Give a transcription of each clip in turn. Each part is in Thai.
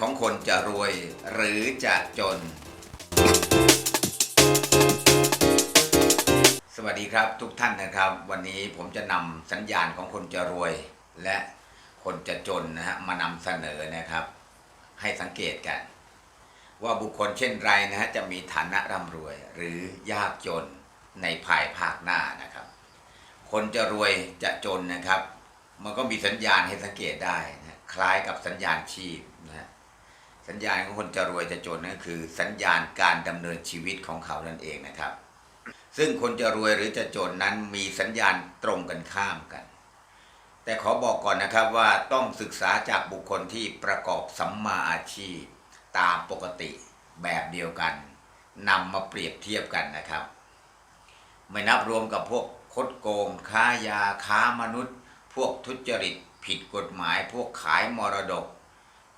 ของคนจะรวยหรือจะจน สวัสดีครับทุกท่านนะครับ วันนี้ผมจะนำสัญญาณของคนจะรวย และคนจะจนนะฮะมานำเสนอนะครับ ให้สังเกตกัน ว่าบุคคลเช่นไรนะฮะจะมีฐานะร่ำรวยหรือยากจนในภายภาคหน้านะครับ คนจะรวยจะจนนะครับ มันก็มีสัญญาณให้สังเกตได้นะคล้ายกับสัญญาณชีพนะฮะ สัญญาณของคนจะรวยจะจนนั่นคือ สัญญาณการดำเนินชีวิตของเขานั่นเองนะครับ ซึ่งคนจะรวยหรือจะจนนั้นมีสัญญาณตรงกันข้ามกัน แต่ขอบอกก่อนนะครับว่าต้องศึกษาจากบุคคลที่ประกอบสัมมาอาชีพ ตามปกติแบบเดียวกันนำมาเปรียบเทียบกันนะครับ ไม่นับรวมกับพวกคดโกง ค้ายาค้ามนุษย์ พวกทุจริต ผิดกฎหมาย พวกขายมรดก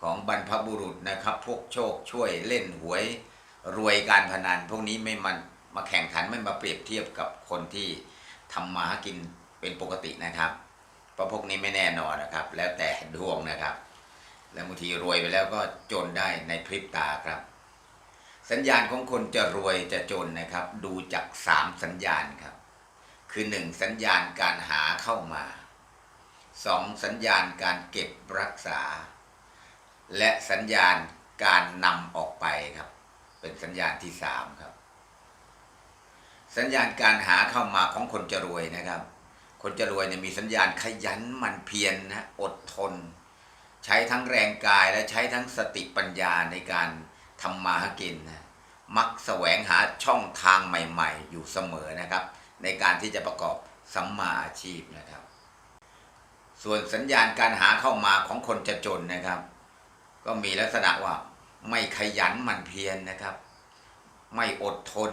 ของบรรพบุรุษนะครับ พวกโชคช่วยเล่นหวยรวยการพนันพวกนี้ไม่มันมาแข่งขันไม่มาเปรียบเทียบกับคนที่ทำมาหากินเป็นปกตินะครับเพราะพวกนี้ไม่แน่นอนนะครับ แล้วแต่ดวงนะครับ แล้วบางทีรวยไปแล้วก็จนได้ในพริบตาครับ สัญญาณของคนจะรวยจะจนนะครับ ดูจากสามสัญญาณครับ คือหนึ่งสัญญาณการหาเข้ามาสองสัญญาณการเก็บรักษา และสัญญาณการนำออกไปครับ เป็นสัญญาณที่สามครับ สัญญาณการหาเข้ามาของคนจะรวยนะครับ คนจะรวยเนี่ยมีสัญญาณขยันมันเพียรนะอดทน ใช้ทั้งแรงกายและใช้ทั้งสติปัญญาในการทำมาหากินนะมักแสวงหาช่องทางใหม่ ๆ อยู่เสมอนะครับ ในการที่จะประกอบสัมมาอาชีพนะครับ ส่วนสัญญาณการหาเข้ามาของคนจะจนนะครับ ก็มีลักษณะว่าไม่ขยันหมั่นเพียรนะครับ ไม่อดทน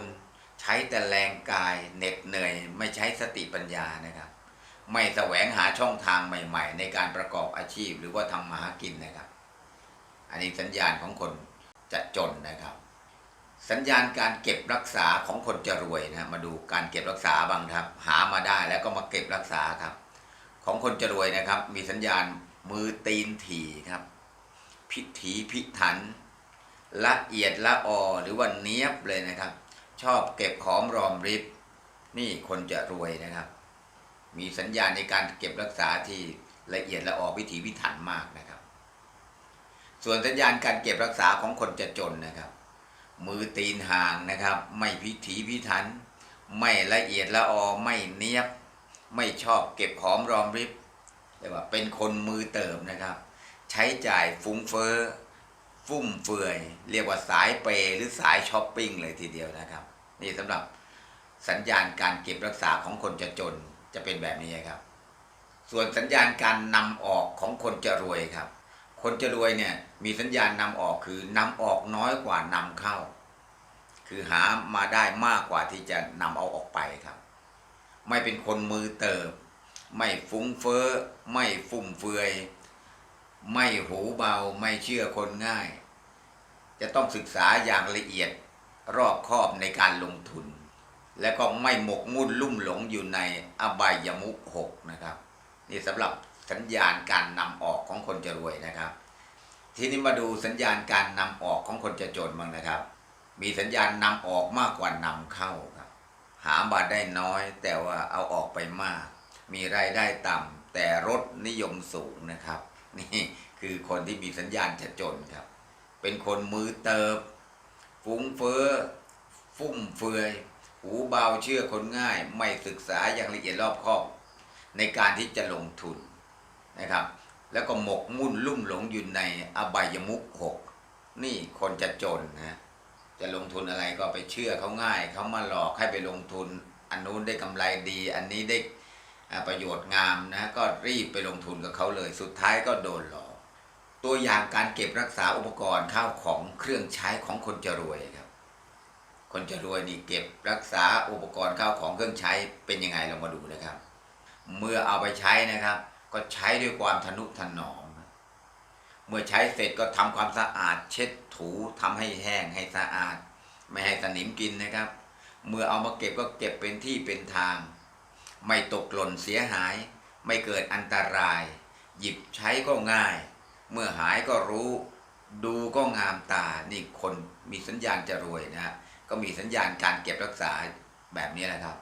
ใช้แต่แรงกายเหน็ดเหนื่อย ไม่ใช้สติปัญญานะครับ ไม่แสวงหาช่องทางใหม่ ๆ ในการประกอบอาชีพหรือว่าทำมาหากินนะครับ อันนี้สัญญาณของคนจะจนนะครับ สัญญาณการเก็บรักษาของคนจะรวยนะมาดูการเก็บรักษาบ้างครับ หามาได้แล้วก็มาเก็บรักษาครับ ของคนจะรวยนะครับ มีสัญญาณมือตีนถี่ครับ พิถีพิถัน ละเอียดละออหรือว่าเนี้ยบเลยนะครับ ชอบเก็บหอมรอมริบ นี่คนจะรวยนะครับ มีสัญญาณในการเก็บรักษาที่ละเอียดละออพิถีพิถันมากนะครับ ส่วนสัญญาณการเก็บรักษาของคนจะจนนะครับ มือตีนห่างนะครับ ไม่พิถีพิถัน ไม่ละเอียดละออไม่เนี้ยบ ไม่ชอบเก็บหอมรอมริบเรียกว่าเป็นคนมือเติมนะครับ ใช้จ่ายฟุ้งเฟ้อฟุ่มเฟือย เรียกว่าสายเปย์หรือสายช้อปปิ้งเลยทีเดียวนะครับ นี่สำหรับสัญญาณการเก็บรักษาของคนจะจนจะเป็นแบบนี้ครับ ส่วนสัญญาณการนำออกของคนจะรวยครับ คนจะรวยเนี่ยมีสัญญาณนำออกคือนำออกน้อยกว่านำเข้า คือหามาได้มากกว่าที่จะนำเอาออกไปครับ ไม่เป็นคนมือเติบ ไม่ฟุ้งเฟ้อ ไม่ฟุ่มเฟือย ไม่หูเบาไม่เชื่อคนง่าย จะต้องศึกษาอย่างละเอียดรอบคอบในการลงทุน และก็ไม่หมกมุ่นลุ่มหลงอยู่ในอบายมุขหกนะครับ นี่สำหรับสัญญาณการนำออกของคนจะรวยนะครับ ทีนี้มาดูสัญญาณการนำออกของคนจะจนบ้างนะครับ มีสัญญาณนำออกมากกว่านำเข้าครับ หามาได้น้อย แต่ว่าเอาออกไปมาก มีรายได้ต่ำแต่รถนิยมสูงนะครับ นี่คือคนที่มีสัญญาณจะจนครับ เป็นคนมือเติบ ฟุ้งเฟ้อฟุ่มเฟือย หูเบาเชื่อคนง่าย ไม่ศึกษาอย่างละเอียดรอบคอบ ในการที่จะลงทุนนะครับ แล้วก็หมกมุ่นลุ่มหลงอยู่ในอบายมุขหกนี่คนจะจนนะจะลงทุนอะไรก็ไปเชื่อเขาง่าย เขามาหลอกให้ไปลงทุน อันนู้นได้กำไรดี อันนี้ได้ ประโยชน์งามนะก็รีบไปลงทุนกับเขาเลย สุดท้ายก็โดนหลอกตัวอย่างการเก็บรักษาอุปกรณ์ข้าวของเครื่องใช้ของคนจะรวยครับ คนจะรวยนี่เก็บรักษาอุปกรณ์ข้าวของเครื่องใช้เป็นยังไงเรามาดูนะครับ เมื่อเอาไปใช้นะครับ ก็ใช้ด้วยความทนุถนอม เมื่อใช้เสร็จก็ทำความสะอาด เช็ดถูทำให้แห้งให้สะอาด ไม่ให้สนิมกินนะครับ เมื่อเอามาเก็บก็เก็บเป็นที่เป็นทาง ไม่ตกหล่นเสียหาย ไม่เกิดอันตราย หยิบใช้ก็ง่าย เมื่อหายก็รู้ ดูก็งามตา นี่คนมีสัญญาณจะรวยนะก็มีสัญญาณการเก็บรักษาแบบนี้แหละครับ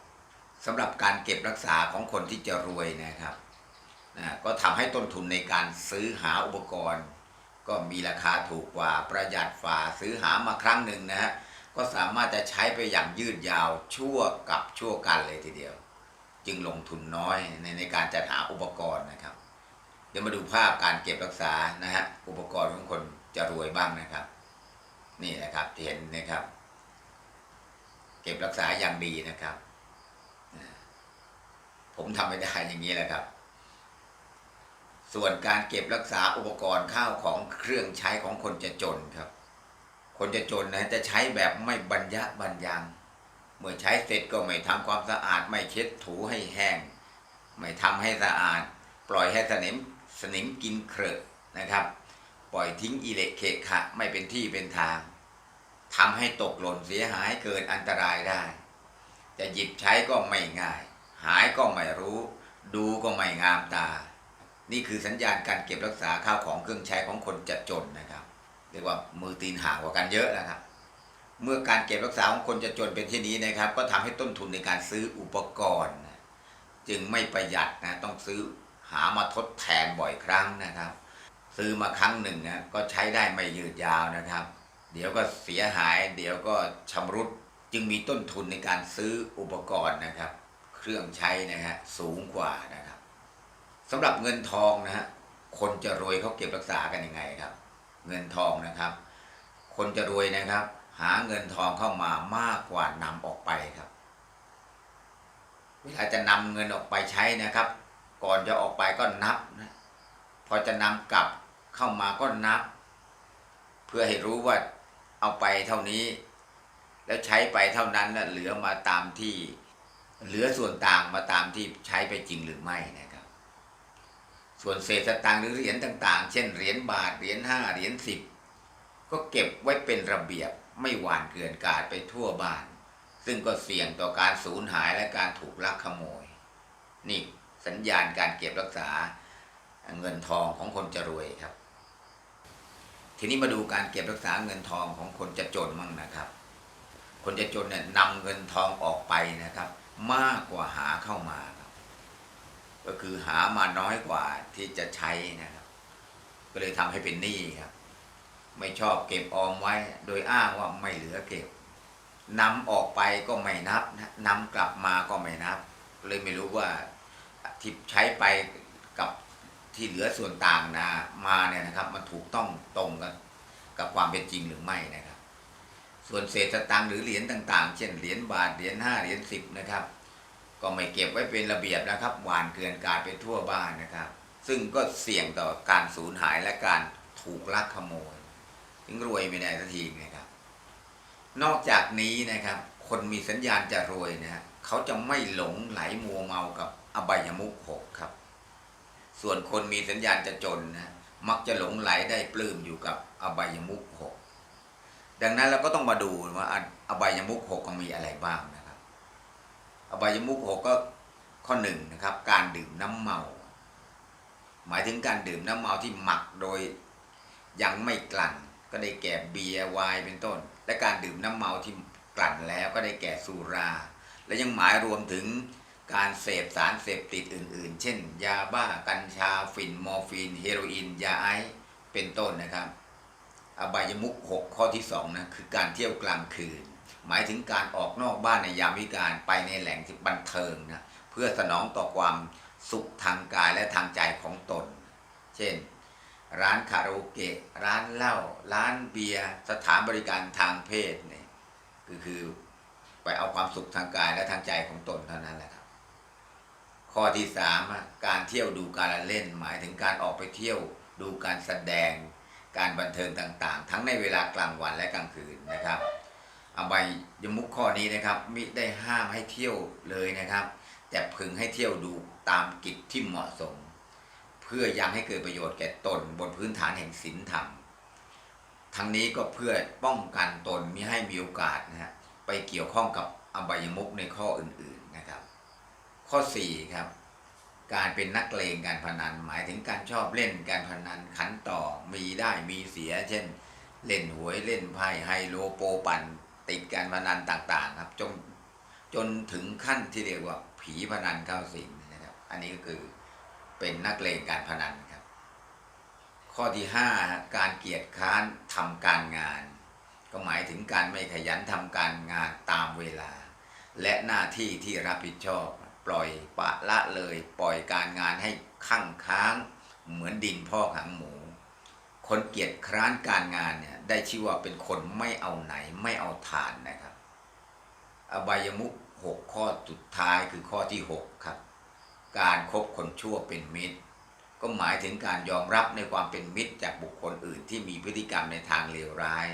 สำหรับการเก็บรักษาของคนที่จะรวยนะครับนะก็ทำให้ต้นทุนในการซื้อหาอุปกรณ์ ก็มีราคาถูกกว่าประหยัดฝ่าซื้อหามาครั้งหนึ่งนะฮะก็สามารถจะใช้ไปอย่างยืดยาวชั่วกับชั่วกันเลยทีเดียว จึงลงทุนน้อยในในการจัดหาอุปกรณ์นะครับ เดี๋ยวมาดูภาพการเก็บรักษานะฮะอุปกรณ์ของคนจะรวยบ้างนะครับ นี่นะครับที่เห็นนะครับ เก็บรักษาอย่างดีนะครับ ผมทำไม่ได้อย่างนี้แหละครับ ส่วนการเก็บรักษาอุปกรณ์ข้าวของเครื่องใช้ของคนจะจนครับ คนจะจนนะจะใช้แบบไม่บรรยะบรรยัง เมื่อใช้เสร็จก็ไม่ทำความสะอาดไม่เช็ดถูให้แห้ง ไม่ทำให้สะอาด ปล่อยให้สนิมสนิมกินเครอะนะครับ ปล่อยทิ้งอิเละเคขะไม่เป็นที่เป็นทางทำให้ตกหล่นเสียหายเกิดอันตรายได้ จะหยิบใช้ก็ไม่ง่าย หายก็ไม่รู้ ดูก็ไม่งามตา นี่คือสัญญาณการเก็บรักษาข้าวของเครื่องใช้ของคนจะจนนะครับเรียกว่ามือตีนห่างกว่ากันเยอะนะครับ เมื่อการเก็บรักษาของคนจะจนเป็นที่นนี้นะครับ ก็ทำให้ต้นทุนในการซื้ออุปกรณ์ จึงไม่ประหยัดนะต้องซื้อหามาทดแทนบ่อยครั้งนะครับ ซื้อมาครั้งหนึ่งนะก็ใช้ได้ไม่ยืดยาวนะครับ เดี๋ยวก็เสียหาย เดี๋ยวก็ชำรุดจึงมีต้นทุนในการซื้ออุปกรณ์นะครับ เครื่องใช้นะฮะสูงกว่านะครับสำหรับเงินทองนะฮะคนจะรวยเขาเก็บรักษากันยังไงครับ เงินทองนะครับ คนจะรวยนะครับ หาเงินทองเข้ามามากกว่านำออกไปครับ เวลาจะนำเงินออกไปใช้นะครับ ก่อนจะออกไปก็นับนะพอจะนำกลับเข้ามาก็นับ เพื่อให้รู้ว่าเอาไปเท่านี้ แล้วใช้ไปเท่านั้นนะเหลือมาตามที่ เหลือส่วนต่างมาตามที่ใช้ไปจริงหรือไม่นะครับ ส่วนเศษสตางค์หรือเหรียญต่าง ๆ เช่นเหรียญบาทเหรียญห้าเหรียญสิบก็เก็บไว้เป็นระเบียบไม่หวานเกลื่อนกาดไปทั่วบ้าน ซึ่งก็เสี่ยงต่อการสูญหายและการถูกลักขโมย นี่สัญญาณการเก็บรักษาเงินทองของคนจะรวยครับ ทีนี้มาดูการเก็บรักษาเงินทองของคนจะจนมั่งนะครับ คนจะจนเนี่ยนำเงินทองออกไปนะครับ มากกว่าหาเข้ามาครับ ก็คือหามาน้อยกว่าที่จะใช้นะครับ ก็เลยทำให้เป็นหนี้ครับ ไม่ชอบเก็บออมไว้ โดยอ้างว่าไม่เหลือเก็บนำออกไปก็ไม่นับนำกลับมาก็ไม่นับ เลยไม่รู้ว่าที่ใช้ไปกับที่เหลือส่วนต่างนะมาเนี่ยนะครับ มันถูกต้องตรงกันกับความเป็นจริงหรือไม่นะครับ ส่วนเศษตางหรือเหรียญต่าง ๆ เช่นเหรียญบาทเหรียญห้าเหรียญสิบนะครับ ก็ไม่เก็บไว้เป็นระเบียบนะครับหวานเกลื่อนกาดไปทั่วบ้านนะครับ ซึ่งก็เสี่ยงต่อการสูญหายและการถูกลักขโมย ถึงรวยไม่ได้สักทีนะครับ นอกจากนี้นะครับ คนมีสัญญาณจะรวยนะฮะเขาจะไม่หลงไหลมัวเมากับอบายมุขหกครับ ส่วนคนมีสัญญาณจะจนนะมักจะหลงไหลได้ปลื้มอยู่กับอบายมุขหกดังนั้นเราก็ต้องมาดูว่าอบายมุขหกมีอะไรบ้างนะครับ อบายมุขหกก็ข้อหนึ่งนะครับ การดื่มน้ำเมา หมายถึงการดื่มน้ำเมาที่หมักโดยยังไม่กลั่น ก็ได้แก่เบียร์ไวน์เป็นต้น และการดื่มน้ำเมาที่กลั่นแล้วก็ได้แก่สุรา และยังหมายรวมถึงการเสพสารเสพติดอื่น ๆ เช่น ยาบ้ากัญชาฝิ่นมอร์ฟีน เฮโรอีน ยาไอซ์เป็นต้นนะครับ อบายมุขหกข้อที่สองนะคือการเที่ยวกลางคืน หมายถึงการออกนอกบ้านในยามวิการไปในแหล่งที่บันเทิงนะเพื่อสนองต่อความสุขทางกายและทางใจของตน เช่น ร้านคาราโอเกะร้านเหล้าร้านเบียร์สถานบริการทางเพศเนี่ยก็คือไปเอาความสุขทางกายและทางใจของตนเท่านั้นแหละครับ ข้อที่สามการเที่ยวดูการเล่น หมายถึงการออกไปเที่ยวดูการแสดงการบันเทิงต่างๆ ทั้งในเวลากลางวันและกลางคืนนะครับอบายยมุขข้อนี้นะครับมิได้ห้ามให้เที่ยวเลยนะครับ แต่พึงให้เที่ยวดูตามกิจที่เหมาะสม พื่อยังให้เกิดประโยชน์แก่ตนบนพื้นฐานแห่งศีลธรรม ทั้งนี้ก็เพื่อป้องกันตนมิให้มีโอกาสนะฮะไปเกี่ยวข้องกับอบายมุขในข้ออื่นๆนะครับ ข้อ4ครับการเป็นนักเลงการพนัน หมายถึงการชอบเล่นการพนันขันต่อมีได้มีเสีย เช่น เล่นหวยเล่นไพ่ไฮโลโปปันติดการพนันต่างๆ ครับจนจนถึงขั้นที่เรียกว่าผีพนันเข้าสิงนะครับ อันนี้ก็คือ เป็นนักเลงการพนันครับ ข้อที่ห้าการเกียจค้านทำการงาน ก็หมายถึงการไม่ขยันทำการงานตามเวลา และหน้าที่ที่รับผิดชอบ ปล่อยปละละเลย ปล่อยการงานให้ข้างค้างเหมือนดินพ่อกหางหมู คนเกียจคร้านการงานเนี่ยได้ชื่อว่าเป็นคนไม่เอาไหนไม่เอาทานนะครับ อบายมุขหกข้อสุดท้ายคือข้อที่หกครับ การครบคนชั่วเป็นมิตร ก็หมายถึงการยอมรับในความเป็นมิตรจากบุคคลอื่นที่มีพฤติกรรมในทางเลวร้าย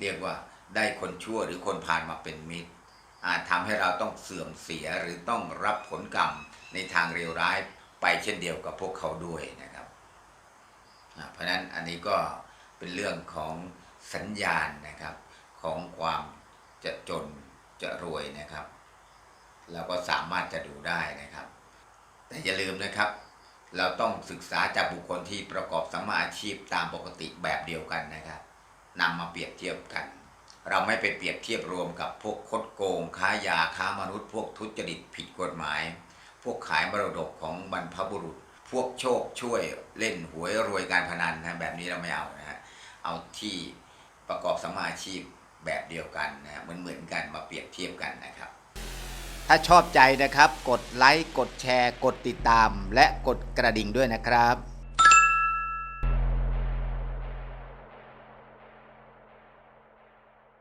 เรียกว่าได้คนชั่วหรือคนผ่านมาเป็นมิตร อาจทำให้เราต้องเสื่อมเสียหรือต้องรับผลกรรมในทางเลวร้ายไปเช่นเดียวกับพวกเขาด้วยนะครับ เพราะนั้นอันนี้ก็เป็นเรื่องของสัญญาณนะครับของความจะจนจะรวยนะครับ เราก็สามารถจะดูได้นะครับ แต่อย่าลืมนะครับ เราต้องศึกษาจากบุคคลที่ประกอบสัมมาอาชีพตามปกติแบบเดียวกันนะครับนำมาเปรียบเทียบกัน เราไม่ไปเปรียบเทียบรวมกับพวกคดโกง ค้ายาค้ามนุษย์ พวกทุจริตผิดกฎหมาย พวกขายมรดกของบรรพบุรุษ พวกโชคช่วยเล่นหวยรวยการพนันนะแบบนี้เราไม่เอานะฮะเอาที่ประกอบสัมมาอาชีพแบบเดียวกันนะฮะเหมือนเหมือนกันมาเปรียบเทียบกันนะครับ ถ้าชอบใจนะครับ กดไลค์ กดแชร์ กดติดตาม และกดกระดิ่งด้วยนะครับ